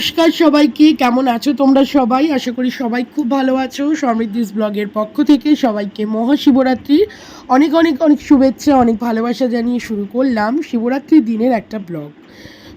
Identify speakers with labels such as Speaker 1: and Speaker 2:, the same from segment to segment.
Speaker 1: নমস্কার সবাইকে, কেমন আছো তোমরা সবাই? আশা করি সবাই খুব ভালো আছো। সমৃদ্ধিস ব্লগের পক্ষ থেকে সবাইকে মহাশিবরাত্রির অনেক অনেক অনেক শুভেচ্ছা, অনেক ভালোবাসা জানিয়ে শুরু করলাম শিবরাত্রির দিনের একটা ব্লগ।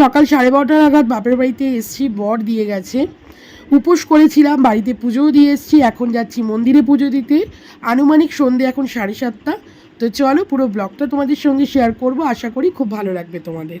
Speaker 1: সকাল সাড়ে বারোটা নাগাদ বাপের বাড়িতে এসছি, বর দিয়ে গেছে। উপোস করেছিলাম, বাড়িতে পুজোও দিয়ে এসছি, এখন যাচ্ছি মন্দিরে পুজো দিতে। আনুমানিক সন্ধে এখন সাড়ে সাতটা। তো চলো পুরো ব্লগটা তোমাদের সঙ্গে শেয়ার করব, আশা করি খুব ভালো লাগবে তোমাদের।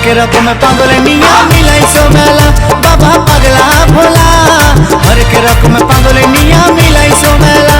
Speaker 2: হরেক রকম পাগল নিয়া মিলাইছো মেলা বাবা পাগলা ভোলা হরেক রকম পাগল নিয়া মিলাইছো মেলা শ্রাবণ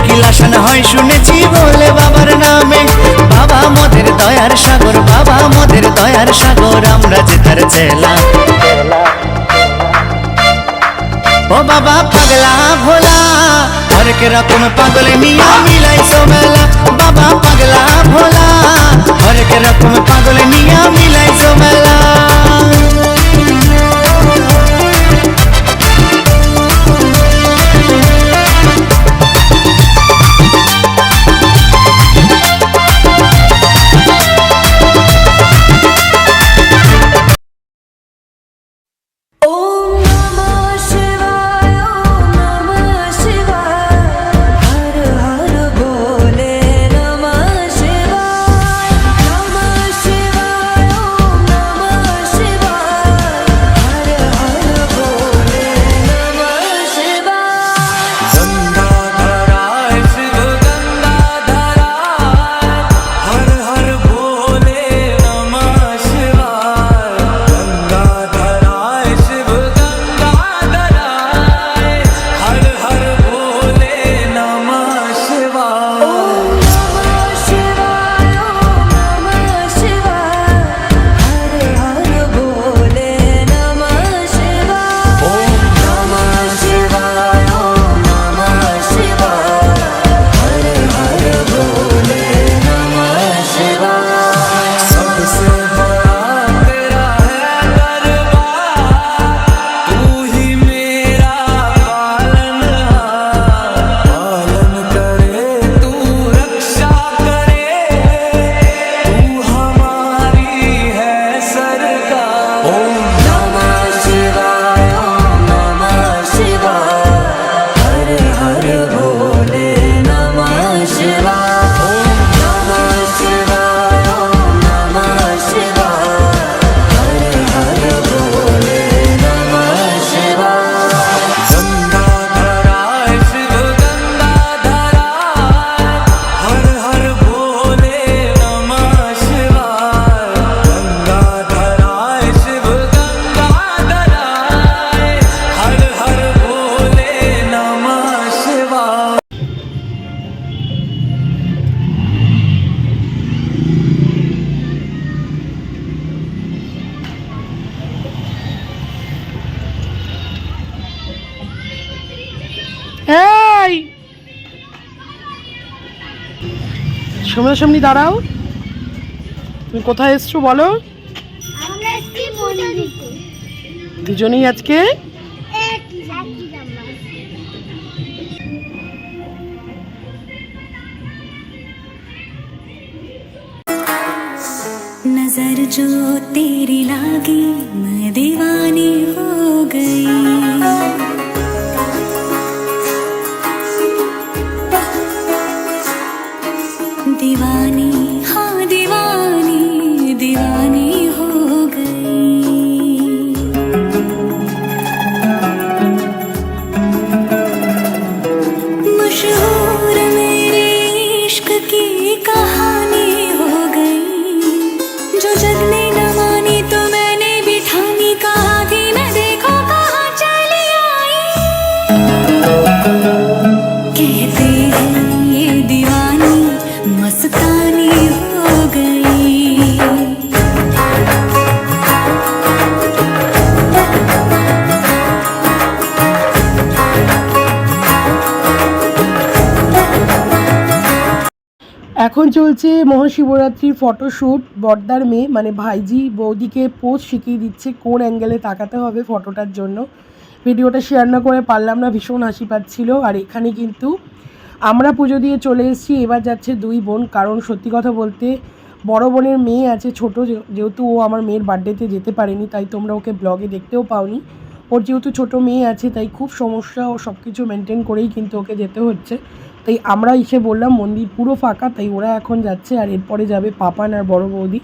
Speaker 2: হরেক রকম পাগলে মিয়া মিলাইছো মেলা। বাবা পাগলা ভোলা।
Speaker 3: এই!
Speaker 1: সামনাসামনি দাঁড়াও। তুমি কোথায় এসছো বলো? দুজনেই আজকে?
Speaker 3: नजर जो तेरी लागी मैं दीवानी हो
Speaker 1: এখন চলছে মহাশিবরাত্রির ফটোশ্যুট বর্দার মেয়ে মানে ভাইজি, বৌদিকে পোজ শিখিয়ে দিচ্ছে কোন অ্যাঙ্গেলে তাকাতে হবে ফটোটার জন্য। ভিডিওটা শেয়ার না করে পারলাম না, ভীষণ হাসি পাচ্ছিল। আর এখানে কিন্তু আমরা পুজো দিয়ে চলে এসেছি, এবার যাচ্ছে দুই বোন। কারণ সত্যি কথা বলতে, বড় বোনের মেয়ে আছে, ছোট যেহেতু ও আমার মেয়ের বার্থডেতে যেতে পারেনি, তাই তোমরা ওকে ব্লগে দেখতেও পাওনি। ওর যেহেতু ছোট মেয়ে আছে, তাই খুব সমস্যা ও সব কিছু মেনটেন করেই কিন্তু ওকে যেতে হচ্ছে। তাই আমরা এসে বললাম, মন্দির পুরো ফাঁকা, তাই ওরা এখন যাচ্ছে আর এরপরে যাবে পাপান আর বড় বৌদি।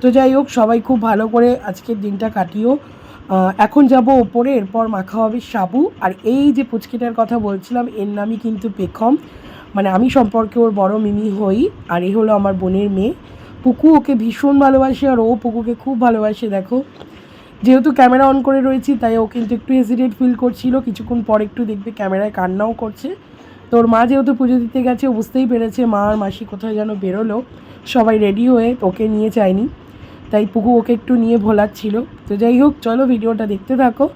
Speaker 1: তো যাই হোক, সবাই খুব ভালো করে আজকের দিনটা কাটিও। এখন যাব ওপরে, এরপর মাখা হবে সাবু। আর এই যে পুচকিটার কথা বলছিলাম, এর নামই কিন্তু পেখম। মানে আমি সম্পর্কে ওর বড় মিমি হই, আর এ হলো আমার বোনের মেয়ে। পুকু ওকে ভীষণ ভালোবাসে, আর ও পুকুকে খুব ভালোবাসে, দেখো। যেহেতু ক্যামেরা অন করে রয়েছি, তাই ও কিন্তু একটু হেজিটেট ফিল করছিল। কিছুক্ষণ পর একটু দেখবে ক্যামেরায় কান্নাও করছে। তোর মা যেহেতু পুজো দিতে গেছে বুঝতেই পেরেছে মা আর মাসি কোথায় যেন বেরোলো। সবাই রেডি হয়ে ওকে নিয়ে যায়নি। তাই পুকু ওকে একটু নিয়ে ভোলাচ্ছিল। তো যাই হোক, চলো ভিডিওটা দেখতে থাকো।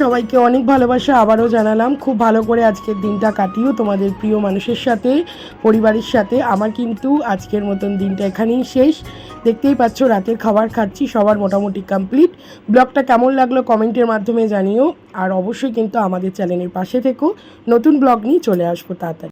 Speaker 1: সবাইকে অনেক ভালোবাসা, আবারও জানালাম, খুব ভালো করে আজকের দিনটা কাটিও তোমাদের প্রিয় মানুষের সাথে, পরিবারের সাথে। আমার কিন্তু আজকের মতন দিনটা এখানেই শেষ। দেখতেই পাচ্ছ, রাতের খাবার খাচ্ছি, সবার মোটামুটি কমপ্লিট ব্লগটা কেমন লাগল কমেন্টের মাধ্যমে জানিও, আর অবশ্যই কিন্তু আমাদের চ্যানেলের পাশে থেকো। নতুন ব্লগ নিয়ে চলে আসব তাড়াতাড়ি।